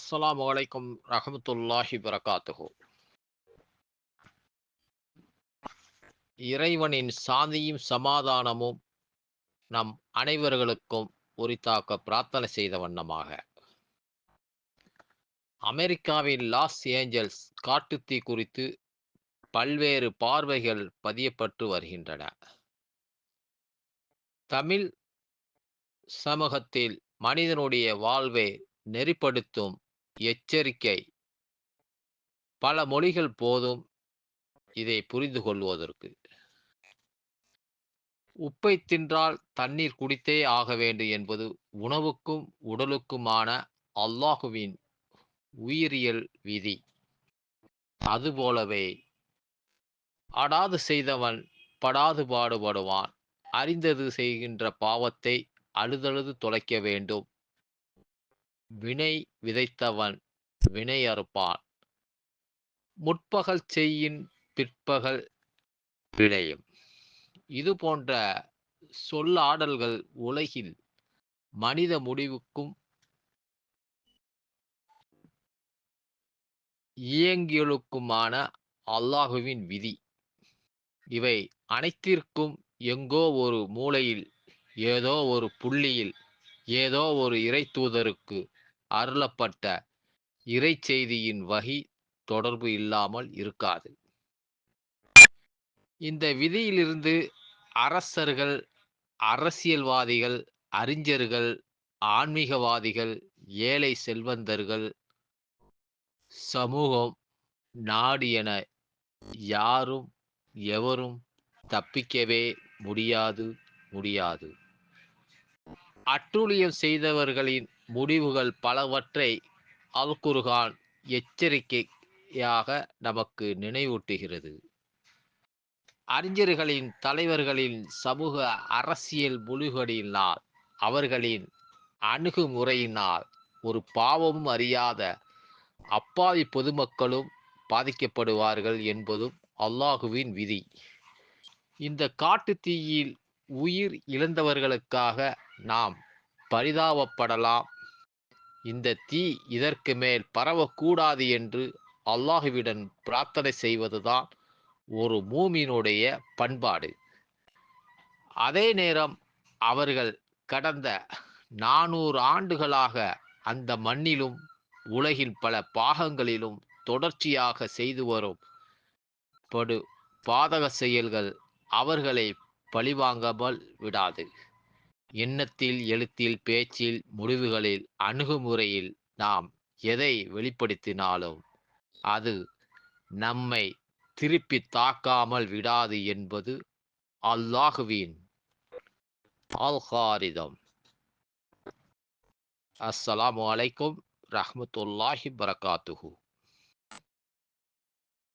அஸ்லாம் அலைக்கும் ரஹமத்துல்லாஹி வரகாத்துஹு இறைவனின் சாந்தியும் சமாதானமும் நம் அனைவர்களுக்கும் உரித்தாக்க பிரார்த்தனை செய்த வண்ணமாக. அமெரிக்காவின் லாஸ் ஏஞ்சல்ஸ் காட்டுத்தீ குறித்து பல்வேறு பார்வைகள் பதியப்பட்டு வருகின்றன. தமிழ் சமூகத்தில் மனிதனுடைய வாழ்வை நெறிப்படுத்தும் எச்சரிக்கை. பல மொழிகள் போதும் இதை புரிந்து கொள்வதற்கு உப்பை தின்றால் தண்ணீர் குடித்தே ஆக வேண்டும் என்பது உணவுக்கும் உடலுக்குமான அல்லாஹுவின் உயிரியல் விதி. அதுபோலவே அடாது செய்தவன் படாது பாடுபடுவான். அறிந்தது செய்கின்ற பாவத்தை அழுதழுது தொலைக்க வேண்டும். வினை விதைத்தவன் வினை அறுப்பான். முற்பகல் செய்யின் பிற்பகல் விளையும். இது போன்ற சொல்லாடல்கள் உலகில் மனித முடிவுக்கும் இயங்கியலுக்குமான அல்லாஹுவின் விதி. இவை அனைத்திற்கும் எங்கோ ஒரு மூலையில் ஏதோ ஒரு புள்ளியில் ஏதோ ஒரு இறை தூதருக்கு அருளப்பட்ட இறை செய்தியின் வகி தொடர்பு இல்லாமல் இருக்காது. இந்த விதியிலிருந்து அரசர்கள் அரசியல்வாதிகள் அறிஞர்கள் ஆன்மீகவாதிகள் ஏழை செல்வந்தர்கள் சமூகம் நாடு என யாரும் எவரும் தப்பிக்கவே முடியாது முடியாது. அட்டூழியம் செய்தவர்களின் முடிவுகள் பலவற்றை அல்குர்கான் எச்சரிக்கையாக நமக்கு நினைவூட்டுகிறது. அறிஞர்களின் தலைவர்களின் சமூக அரசியல் முழுகடியினால் அவர்களின் அணுகுமுறையினால் ஒரு பாவமும் அறியாத அப்பாவி பொதுமக்களும் பாதிக்கப்படுவார்கள் என்பதும் அல்லாஹுவின் விதி. இந்த காட்டு தீயில் உயிர் இழந்தவர்களுக்காக நாம் பரிதாபப்படலாம். இந்த தீ இதற்கு மேல் பரவக்கூடாது என்று அல்லாஹுவிடன் பிரார்த்தனை செய்வதுதான் ஒரு மூமினுடைய பண்பாடு. அதே நேரம் அவர்கள் கடந்த நானூறு ஆண்டுகளாக அந்த மண்ணிலும் உலகில் பல பாகங்களிலும் தொடர்ச்சியாக செய்து வரும் படு பாதக செயல்கள் அவர்களை பழிவாங்காமல் விடாது. எண்ணத்தில் எழுத்தில் பேச்சில் முடிவுகளில் அணுகுமுறையில் நாம் எதை வெளிப்படுத்தினாலும் அது நம்மை திருப்பி தாக்காமல் விடாது என்பது அல்லாஹுவின் அல்ஹாரிதம் அஸ்ஸலாமு அலைக்கும் ரஹமத்துல்லாஹி பரகாத்துஹூ.